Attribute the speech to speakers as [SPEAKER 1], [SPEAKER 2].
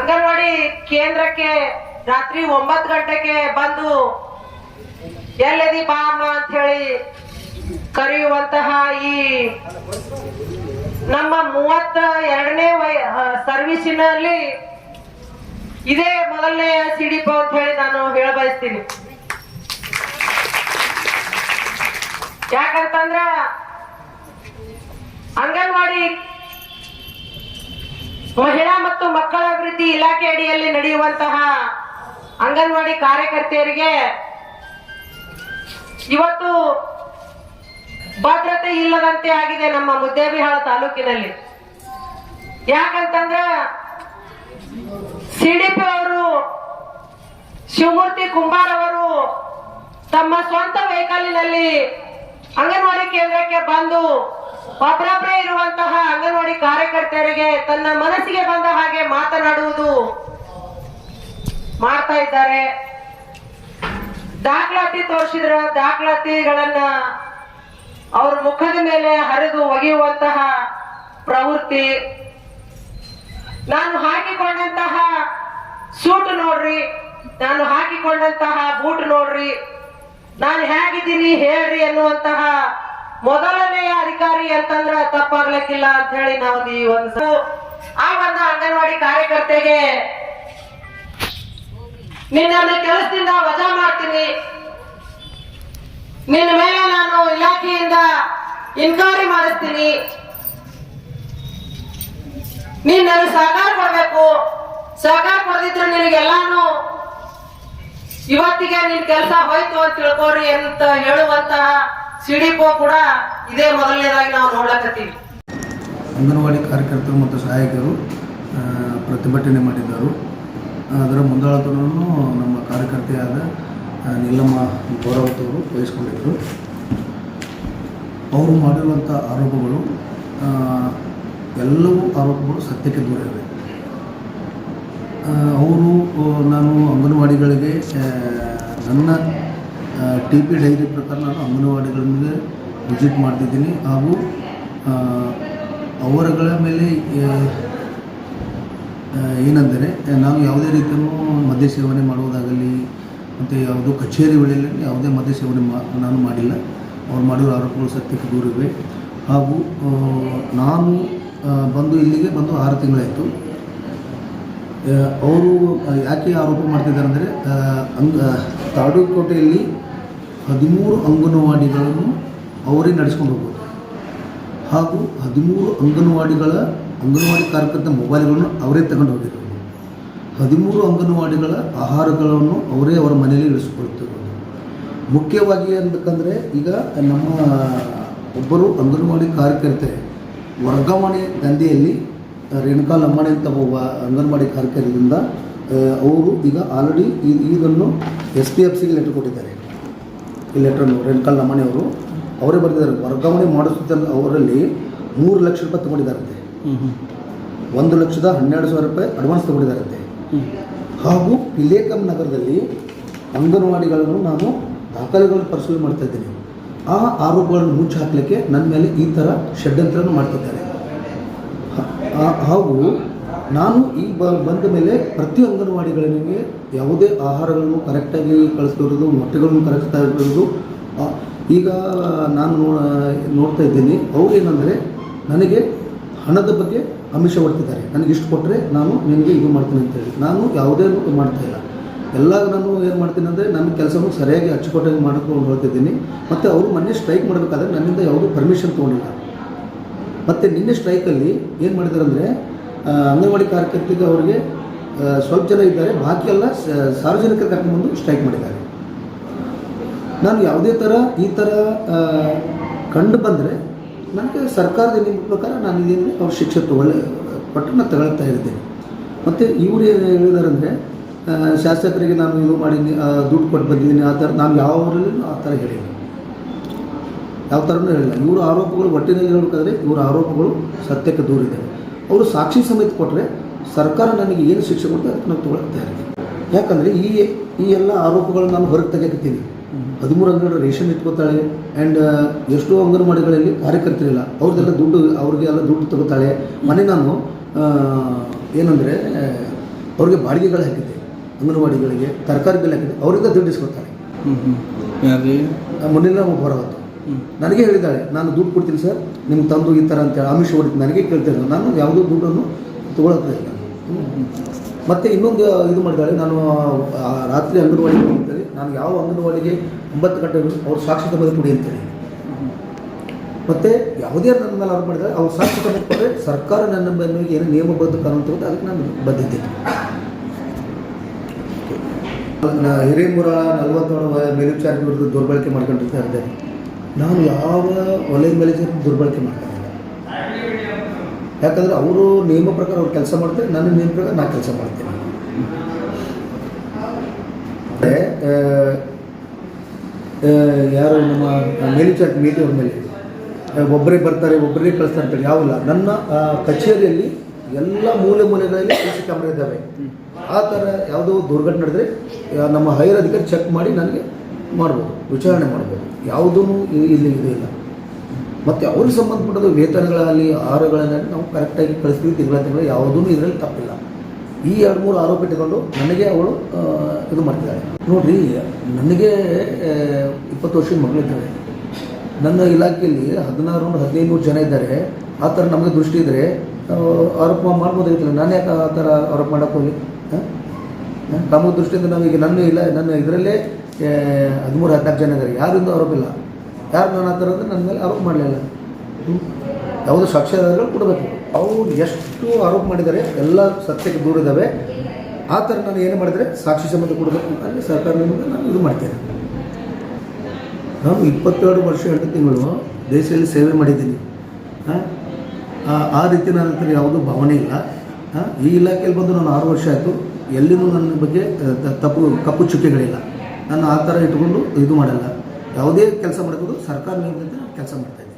[SPEAKER 1] ಅಂಗನವಾಡಿ ಕೇಂದ್ರಕ್ಕೆ ರಾತ್ರಿ ಒಂಬತ್ತು ಗಂಟೆಗೆ ಬಂದು ಎಲ್ಲದಿ ಬಾ ಅಮ್ಮ ಅಂತ ಹೇಳಿ ಕರೆಯುವಂತಹ ಈ ನಮ್ಮ ಮೂವತ್ತ ಎರಡನೇ ವಯ ಸರ್ವಿಸಿನಲ್ಲಿ ಇದೇ ಮೊದಲನೇ ಸಿಡಿಪ ಅಂತ ಹೇಳಿ ನಾನು ಹೇಳ ಬಯಸ್ತೀನಿ ಯಾಕಂತಂದ್ರ ಅಂಗನವಾಡಿ ಮಹಿಳಾ ಮತ್ತು ಮಕ್ಕಳ ಅಭಿವೃದ್ಧಿ ಇಲಾಖೆ ಅಡಿಯಲ್ಲಿ ನಡೆಯುವಂತಹ ಅಂಗನವಾಡಿ ಕಾರ್ಯಕರ್ತೆಯರಿಗೆ ಇವತ್ತು ಭದ್ರತೆ ಇಲ್ಲದಂತೆ ಆಗಿದೆ ನಮ್ಮ ಮುದ್ದೇಬಿಹಾಳ ತಾಲೂಕಿನಲ್ಲಿ. ಯಾಕಂತಂದ್ರ ಸಿಡಿಪಿ ಅವರು ಶಿವಮೂರ್ತಿ ಕುಂಬಾರ್ ಅವರು ತಮ್ಮ ಸ್ವಂತ ವೆಹಿಕಲ್ನಲ್ಲಿ ಅಂಗನವಾಡಿ ಕೇಂದ್ರಕ್ಕೆ ಬಂದು ಒಬ್ಬರೊಬ್ಬರೇ ಇರುವಂತಹ ಅಂಗನವಾಡಿ ಕಾರ್ಯಕರ್ತೆಯರಿಗೆ ತನ್ನ ಮನಸ್ಸಿಗೆ ಬಂದ ಹಾಗೆ ಮಾತನಾಡುವುದು ಮಾಡ್ತಾ ಇದ್ದಾರೆ. ದಾಖಲಾತಿ ತೋರಿಸಿದ್ರ ದಾಖಲಾತಿಗಳನ್ನ ಅವ್ರ ಮುಖದ ಮೇಲೆ ಹರಿದು ಒಗೆಯುವಂತಹ ಪ್ರವೃತ್ತಿ. ನಾನು ಹಾಕಿಕೊಂಡಂತಹ ಸೂಟ್ ನೋಡ್ರಿ, ನಾನು ಹಾಕಿಕೊಂಡಂತಹ ಬೂಟ್ ನೋಡ್ರಿ, ನಾನು ಹೇಗಿದ್ದೀನಿ ಹೇಳ್ರಿ ಅನ್ನುವಂತಹ ಮೊದಲನೆಯ ಅಧಿಕಾರಿ ಅಂತಂದ್ರ ತಪ್ಪಾಗ್ಲಿಕ್ಕಿಲ್ಲ ಅಂತ ಹೇಳಿ ನಾವು ಈ ಒಂದು ಆ ಒಂದು ಅಂಗನವಾಡಿ ಕಾರ್ಯಕರ್ತೆಗೆ ನಿನ್ನನ್ನು ಕೆಲಸದಿಂದ ವಜಾ ಮಾಡ್ತೀನಿ. ನಿನ್ನ ಮೇಲೆ ನಾನು ಇಲಾಖೆಯಿಂದ ಇನ್ಕ್ವೈರಿ ಮಾಡಿಸ್ತೀನಿ. ನೀನ್ ನನಗೆ ಸಹಕಾರ ಕೊಡ್ಬೇಕು. ಸಹಕಾರ ಕೊಡದಿದ್ರೆ ನಿನಗೆಲ್ಲಾನು ಇವತ್ತಿಗೆ ನಿನ್ ಕೆಲಸ ಹೋಯ್ತು ಅಂತ ತಿಳ್ಕೊರಿ ಅಂತ ಹೇಳುವಂತಹ ಸಿಡಿಪೋ ಕೂಡ ಇದೇ ಮೊದಲನೇದಾಗಿ ನಾವು ನೋಡ್ಲಕತ್ತೀವಿ.
[SPEAKER 2] ಅಂಗನವಾಡಿ ಕಾರ್ಯಕರ್ತರು ಮತ್ತು ಸಹಾಯಕರು ಪ್ರತಿಭಟನೆ ಮಾಡಿದ್ದರು. ಅದರ ಮುಂದಾಳತನವನ್ನು ನಮ್ಮ ಕಾರ್ಯಕರ್ತೆಯಾದ ನೀಲಮ್ಮ ಗೌರವತ್ ಅವರು ವಹಿಸ್ಕೊಂಡಿದ್ದರು. ಅವರು ಮಾಡಿರುವಂಥ ಆರೋಪಗಳು ಎಲ್ಲವೂ ಆರೋಪಗಳು ಸತ್ಯಕ್ಕೆ ದೂರ ಇವೆ. ಅವರು ನಾನು ಅಂಗನವಾಡಿಗಳಿಗೆ ನನ್ನ ಟಿ ಪಿ ಡೈರಿ ಪ್ರಕಾರ ನಾನು ಅಂಗನವಾಡಿಗಳಿಗೆ ವಿಸಿಟ್ ಮಾಡ್ತಿದ್ದೀನಿ ಹಾಗೂ ಅವರುಗಳ ಮೇಲೆ ಏನೆಂದರೆ, ನಾನು ಯಾವುದೇ ರೀತಿಯೂ ಮದ್ಯ ಸೇವನೆ ಮಾಡುವುದಾಗಲಿ, ಮತ್ತು ಯಾವುದೋ ಕಚೇರಿ ವೇಳೆಯಲ್ಲಿ ಯಾವುದೇ ಮದ್ಯ ಸೇವನೆ ಮಾ, ನಾನು ಮಾಡಿಲ್ಲ. ಅವ್ರು ಮಾಡಿರೋ ಆರೋಪಗಳು ಸತ್ಯಕ್ಕೆ ದೂರಿವೆ ಹಾಗೂ ನಾನು ಬಂದು ಇಲ್ಲಿಗೆ ಬಂದು ಆರು ತಿಂಗಳಾಯಿತು. ಅವರು ಯಾಕೆ ಆರೋಪ ಮಾಡ್ತಿದ್ದಾರೆ ಅಂದರೆ ಅಂಗ ತಾಡೂಕೋಟೆಯಲ್ಲಿ ಹದಿಮೂರು ಅಂಗನವಾಡಿಗಳನ್ನು ಅವರೇ ನಡೆಸ್ಕೊಂಡು ಹೋಗ್ಬೋದು. ಹಾಗೂ ಹದಿಮೂರು ಅಂಗನವಾಡಿಗಳ ಅಂಗನವಾಡಿ ಕಾರ್ಯಕರ್ತ ಮೊಬೈಲ್ಗಳನ್ನು ಅವರೇ ತಗೊಂಡು ಹೋಗಿರೋದು. ಹದಿಮೂರು ಅಂಗನವಾಡಿಗಳ ಆಹಾರಗಳನ್ನು ಅವರೇ ಅವರ ಮನೆಯಲ್ಲಿ ಇಳಿಸಿಕೊಳ್ತಿರೋದು ಮುಖ್ಯವಾಗಿ ಅಂತಕ್ಕಂದರೆ ಈಗ ನಮ್ಮ ಒಬ್ಬರು ಅಂಗನವಾಡಿ ಕಾರ್ಯಕರ್ತೆ ವರ್ಗಾವಣೆ ದಂಧೆಯಲ್ಲಿ, ರೇಣುಕಾ ಲಂಬಾಣಿ ಅಂತ ಒಬ್ಬ ಅಂಗನವಾಡಿ ಕಾರ್ಯಕರ್ತರಿಂದ ಅವರು ಈಗ ಆಲ್ರೆಡಿ ಇದನ್ನು ಎಸ್ ಪಿ ಎಫ್ ಸಿಗೆ ಲೆಟರ್ ಕೊಟ್ಟಿದ್ದಾರೆ. ಈ ಲೆಟ್ರನ್ನು ರೇಣುಕಾಲ್ ಅವರು ಅವರೇ ಬರೆದಿದ್ದಾರೆ. ವರ್ಗಾವಣೆ ಮಾಡಿಸುತ್ತ ಅವರಲ್ಲಿ ಮೂರು ಲಕ್ಷ ರೂಪಾಯಿ ತಗೊಂಡಿದ್ದಾರಂತೆ. ಒಂದು ಲಕ್ಷದ ಹನ್ನೆರಡು ಸಾವಿರ ರೂಪಾಯಿ ಅಡ್ವಾನ್ಸ್ ತಗೊಂಡಿದ್ದಾರಂತೆ. ಹಾಗೂ ಪಿಲೇಕಂ ನಗರದಲ್ಲಿ ಅಂಗನವಾಡಿಗಳನ್ನು ನಾನು ದಾಖಲೆಗಳನ್ನು ಪರಿಶೀಲನೆ ಮಾಡ್ತಾ ಇದ್ದೀನಿ. ಆ ಆರೋಪಗಳನ್ನು ಮುಚ್ಚಿ ಹಾಕಲಿಕ್ಕೆ ನನ್ನ ಮೇಲೆ ಈ ಥರ ಷಡ್ಯಂತ್ರವನ್ನು ಮಾಡ್ತಿದ್ದಾರೆ. ಹಾಗೂ ನಾನು ಈ ಬಂದ ಮೇಲೆ ಪ್ರತಿ ಅಂಗನವಾಡಿಗಳಿಗೆ ಯಾವುದೇ ಆಹಾರಗಳನ್ನು ಕರೆಕ್ಟಾಗಿ ಕಳಿಸ್ತಿರೋದು ಮೊಟ್ಟೆಗಳನ್ನು ಕರೆಕ್ಟಾಗಿ ಇರೋದು. ಈಗ ನಾನು ನೋಡ್ತಾ ಇದ್ದೀನಿ, ಅವ್ರು ಏನಂದರೆ ನನಗೆ ಹಣದ ಬಗ್ಗೆ ಆಮಿಷ ಹೊಡ್ತಿದ್ದಾರೆ ನನಗೆ ಇಷ್ಟು ಕೊಟ್ಟರೆ ನಾನು ನಿನಗೆ ಇದು ಮಾಡ್ತೀನಿ ಅಂತ ಹೇಳಿ. ನಾನು ಯಾವುದೇ ಮಾಡ್ತಾ ಇಲ್ಲ. ಎಲ್ಲ ನಾನು ಏನು ಮಾಡ್ತೀನಿ ಅಂದರೆ ನನ್ನ ಕೆಲಸನೂ ಸರಿಯಾಗಿ ಅಚ್ಚುಕಟ್ಟಾಗಿ ಮಾಡ್ಕೊಂಡು ಹೋಗ್ತಿದ್ದೀನಿ ಮತ್ತು ಅವರು ಮೊನ್ನೆ ಸ್ಟ್ರೈಕ್ ಮಾಡಬೇಕಾದ್ರೆ ನನ್ನಿಂದ ಯಾವುದೂ ಪರ್ಮಿಷನ್ ತೊಗೊಂಡಿಲ್ಲ. ಮತ್ತು ನಿನ್ನೆ ಸ್ಟ್ರೈಕಲ್ಲಿ ಏನು ಮಾಡಿದ್ದಾರೆ ಅಂದರೆ ಅಂಗನವಾಡಿ ಕಾರ್ಯಕರ್ತರಿಗೆ ಅವರಿಗೆ ಸ್ವಲ್ಪ ಜನ ಇದ್ದಾರೆ. ಬಾಕಿ ಎಲ್ಲ ಸಾರ್ವಜನಿಕ ಸಾರ್ವಜನಿಕರ ಕರ್ಕೊಂಡ್ಬಂದು ಸ್ಟ್ರೈಕ್ ಮಾಡಿದ್ದಾರೆ. ನಾನು ಯಾವುದೇ ಥರ ಈ ಥರ ಕಂಡು ಬಂದರೆ ನನಗೆ ಸರ್ಕಾರದ ನಿಯಮದ ಪ್ರಕಾರ ನಾನು ಇದೇನು ಅವ್ರ ಶಿಕ್ಷೆ ತಗೊಳ್ಳೆ ಪಟ್ಟು ನಾನು ತಗೊಳ್ತಾ ಇರ್ತೀನಿ ಮತ್ತು ಇವರು ಏನು ಹೇಳಿದ್ದಾರೆ ಅಂದರೆ ಶಾಸಕರಿಗೆ ನಾನು ಇದು ಮಾಡಿದ್ದೀನಿ ದುಡ್ಡು ಕೊಟ್ಟು ಬಂದಿದ್ದೀನಿ, ಆ ಥರ ನಾನು ಯಾವ ಊರಲ್ಲೂ ಆ ಥರ ಹೇಳಿಲ್ಲ. ಯಾವ ಥರನೂ ಹೇಳಿಲ್ಲ. ಇವರು ಆರೋಪಗಳು ಒಟ್ಟಿನಲ್ಲಿ ಹೇಳ್ಬೇಕಾದ್ರೆ ಇವರ ಆರೋಪಗಳು ಸತ್ಯಕ್ಕೆ ದೂರಿದೆ. ಅವರು ಸಾಕ್ಷಿ ಸಮೇತ ಕೊಟ್ಟರೆ ಸರ್ಕಾರ ನನಗೆ ಏನು ಶಿಕ್ಷೆ ಕೊಡ್ತಾರೆ ಅದಕ್ಕೆ ನಾವು ತೊಗೊಳಕ್ಕೆ ತಯಾರಿದ್ದೀನಿ ಯಾಕಂದರೆ ಈ ಈ ಎಲ್ಲ ಆರೋಪಗಳನ್ನು ನಾನು ಹೊರಗೆ ತೆಗೆಯುತ್ತೀನಿ ಹದಿಮೂರು ಅಂಗಡಿ ರೇಷನ್ ಇಟ್ಕೋತಾಳೆ ಆ್ಯಂಡ್ ಎಷ್ಟೋ ಅಂಗನವಾಡಿಗಳಲ್ಲಿ ಕಾರ್ಯಕರ್ತರಿಲ್ಲ. ಅವ್ರದ್ದೆಲ್ಲ ದುಡ್ಡು ಅವ್ರಿಗೆಲ್ಲ ದುಡ್ಡು ತಗೋತಾಳೆ. ಮನೆ ನಾನು ಏನಂದರೆ ಅವ್ರಿಗೆ ಬಾಡಿಗೆಗಳು ಹಾಕಿದ್ದೆ. ಅಂಗನವಾಡಿಗಳಿಗೆ ತರಕಾರಿಗಳು ಬೆಲೆ ಹಾಕಿದ್ದೆ. ಅವರಿಂದ ದುಡ್ಡು ಇಸ್ಕೊತಾಳೆ
[SPEAKER 3] ಹ್ಞೂ ಹ್ಞೂ ಯಾರೀ
[SPEAKER 2] ಮೊನ್ನೆ ಹೊರವತ್ತು
[SPEAKER 3] ಹ್ಞೂ
[SPEAKER 2] ನನಗೆ ಹೇಳಿದ್ದಾಳೆ, ನಾನು ದುಡ್ಡು ಕೊಡ್ತೀನಿ ಸರ್, ನಿಮ್ಗೆ ತಂದು ಈ ಥರ ಅಂತೇಳಿ ಆಮಿಷ ಹೊಡಿತೀನಿ ನನಗೆ ಕೇಳ್ತಿದ್ದೆ ನಾನು ಯಾವುದೋ ದುಡ್ಡನ್ನು ತೊಗೊಳಕ್ಕೆ ಇಲ್ಲ. ಮತ್ತು ಇನ್ನೊಂದು ಇದು ಮಾಡಿದ್ದಾಳೆ, ನಾನು ರಾತ್ರಿ ಅಂಗನವಾಡಿಗೆ ಅಂತೇಳಿ, ನಾನು ಯಾವ ಅಂಗನವಾಡಿಗೆ ಒಂಬತ್ತು ಗಂಟೆ ಅವ್ರು ಸಾಕ್ಷಿತ ಬದಲು ಕೊಡಿ ಅಂತೇಳಿ. ಮತ್ತು ಯಾವುದೇ ನನ್ನ ಮೇಲೆ ಆರೋಪ ಮಾಡಿದರೆ ಅವ್ರು ಸಾಕ್ಷಿ ತಗೊಂಡು ಕೊಟ್ಟರೆ ಸರ್ಕಾರ ನನ್ನ ಮೇಲೆ ಏನು ನಿಯಮಬದ್ಧ ಕಾನೂನು ಅದಕ್ಕೆ ನಾನು ಬಂದಿದ್ದೆ. ಹಿರೇಮೂರ ನಲವತ್ತೇಳು ಮೇಲ್ವಿಚಾರಕ ವಿರುದ್ಧ ದುರ್ಬಳಕೆ ಮಾಡ್ಕೊಂಡಿರ್ತಾ ಇದ್ದೆ. ನಾನು ಯಾವ ವಲಯ ಮೇಲೆ ದುರ್ಬಳಕೆ ಮಾಡ್ತೀವಿ ಯಾಕಂದರೆ ಅವರು ನಿಯಮ ಪ್ರಕಾರ ಅವ್ರು ಕೆಲಸ ಮಾಡ್ತಾರೆ, ನನ್ನ ನಿಯಮ ಪ್ರಕಾರ ನಾನು ಕೆಲಸ ಮಾಡ್ತೇನೆ. ಯಾರು ನಮ್ಮ ಮೇಲ್ವಿಚಾರಕ ಮೀಟಿ ಅವ್ರ ಮೇಲೆ ಒಬ್ಬರೇ ಬರ್ತಾರೆ ಒಬ್ಬರೇ ಕಳಿಸ್ತಾರೆ ಅಂತೇಳಿ ಯಾವಲ್ಲ, ನನ್ನ ಕಚೇರಿಯಲ್ಲಿ ಎಲ್ಲ ಮೂಲೆ ಮೂಲೆಗಳಲ್ಲಿ ಸಿ ಸಿ ಕ್ಯಾಮ್ರಾ ಇದ್ದಾವೆ. ಆ ಥರ ಯಾವುದೋ ದುರ್ಘಟನೆ ನಡೆದ್ರೆ ನಮ್ಮ ಹೈಯರ್ ಅಧಿಕಾರಿ ಚೆಕ್ ಮಾಡಿ ನನಗೆ ಮಾಡ್ಬೋದು, ವಿಚಾರಣೆ ಮಾಡ್ಬೋದು. ಯಾವುದೂ ಇಲ್ಲಿ ಇಲ್ಲ. ಮತ್ತು ಅವ್ರಿಗೆ ಸಂಬಂಧಪಟ್ಟದ ವೇತನಗಳಲ್ಲಿ ಆಹಾರಗಳನ್ನ ನಾವು ಕರೆಕ್ಟಾಗಿ ಕಳಿಸ್ತೀವಿ, ತಿಂಗಳ ತಿಂಗಳ ಯಾವುದೂ ಇದರಲ್ಲಿ ತಪ್ಪಿಲ್ಲ. ಈ ಎರಡು ಮೂರು ಆರೋಪ ಇಟ್ಟುಕೊಂಡು ನನಗೆ ಅವಳು ಇದು ಮಾಡ್ತಿದ್ದಾಳೆ. ನೋಡಿರಿ, ನನಗೆ ಇಪ್ಪತ್ತು ವರ್ಷದ ಮಗಳಿದ್ದಾಳೆ ನನ್ನ ಇಲಾಖೆಯಲ್ಲಿ ಹದಿನಾರು ಹದಿನೈದು ನೂರು ಜನ ಇದ್ದಾರೆ. ಆ ಥರ ನಮಗೆ ದೃಷ್ಟಿ ಇದ್ದರೆ ಆರೋಪ ಮಾಡ್ಬೋದಾಗಿತ್ತಲ್ಲ. ನಾನು ಯಾಕೆ ಆ ಥರ ಆರೋಪ ಮಾಡೋಕ್ಕೋಗಿ ನಮಗೆ ದೃಷ್ಟಿಯಿಂದ ನಾವೀಗ ನನ್ನ ಇಲ್ಲ, ನನ್ನ ಇದರಲ್ಲೇ ಹದಿಮೂರು, ಹದಿನಾಲ್ಕು ಜನ ಇದ್ದಾರೆ ಯಾರಿಂದ ಆರೋಪ ಇಲ್ಲ ಯಾರು ನಾನು ಆ ಥರ ಅಂದರೆ ನನ್ನ ಮೇಲೆ ಆರೋಪ ಮಾಡಲಿಲ್ಲ. ಯಾವುದೋ ಸಾಕ್ಷ್ಯಾಧಾರಗಳು ಕೊಡಬೇಕು. ಅವ್ರು ಎಷ್ಟು ಆರೋಪ ಮಾಡಿದ್ದಾರೆ, ಎಲ್ಲ ಸತ್ಯಕ್ಕೆ ದೂರ ಇದ್ದಾವೆ. ಆ ಥರ ನಾನು ಏನು ಮಾಡಿದರೆ ಸಾಕ್ಷಿ ಸಂಬಂಧ ಕೊಡಬೇಕು ಅಲ್ಲಿ ಸರ್ಕಾರದಿಂದ ನಾನು ಇದು ಮಾಡ್ತೇನೆ. ನಾನು ಇಪ್ಪತ್ತೆರಡು ವರ್ಷ ಎಂಟು ತಿಂಗಳು ದೇಶದಲ್ಲಿ ಸೇವೆ ಮಾಡಿದ್ದೀನಿ. ಆ- ರೀತಿ ನನ್ನ ಹತ್ರ ಯಾವುದೂ ಭಾವನೆ ಇಲ್ಲ. ಈ ಇಲಾಖೆಯಲ್ಲಿ ಬಂದು ನಾನು ಆರು ವರ್ಷ ಆಯಿತು. ಎಲ್ಲಿನೂ ನನ್ನ ಬಗ್ಗೆ ತಪ್ಪು, ಕಪ್ಪು ಚುಕ್ಕೆಗಳಿಲ್ಲ. ನಾನು ಆ ಥರ ಇಟ್ಕೊಂಡು ಇದು ಮಾಡಲ್ಲ. ಯಾವುದೇ ಕೆಲಸ ಮಾಡಬಹುದು ಸರ್ಕಾರ ನೀಡಿದಂತೆ ಕೆಲಸ ಮಾಡ್ತಾಯಿದ್ದೀನಿ